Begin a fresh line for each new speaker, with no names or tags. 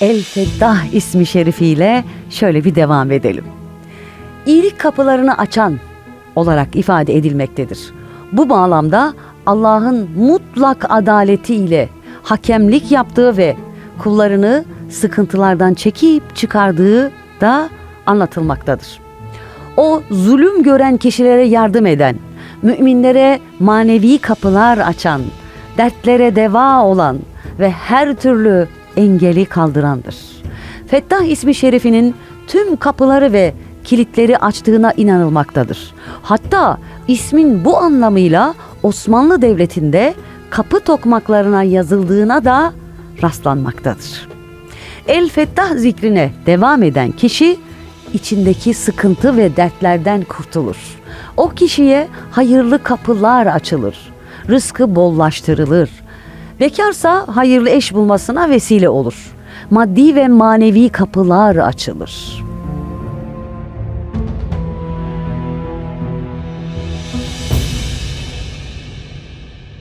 El Feddah ismi şerifiyle şöyle bir devam edelim. İyilik kapılarını açan olarak ifade edilmektedir. Bu bağlamda Allah'ın mutlak adaletiyle hakemlik yaptığı ve kullarını sıkıntılardan çekip çıkardığı da anlatılmaktadır. O zulüm gören kişilere yardım eden, müminlere manevi kapılar açan, dertlere deva olan ve her türlü engeli kaldırandır. Fettah ismi şerifinin tüm kapıları ve kilitleri açtığına inanılmaktadır. Hatta ismin bu anlamıyla Osmanlı Devleti'nde kapı tokmaklarına yazıldığına da rastlanmaktadır. El Fettah zikrine devam eden kişi içindeki sıkıntı ve dertlerden kurtulur. O kişiye hayırlı kapılar açılır. Rızkı bollaştırılır. Bekarsa hayırlı eş bulmasına vesile olur. Maddi ve manevi kapılar açılır.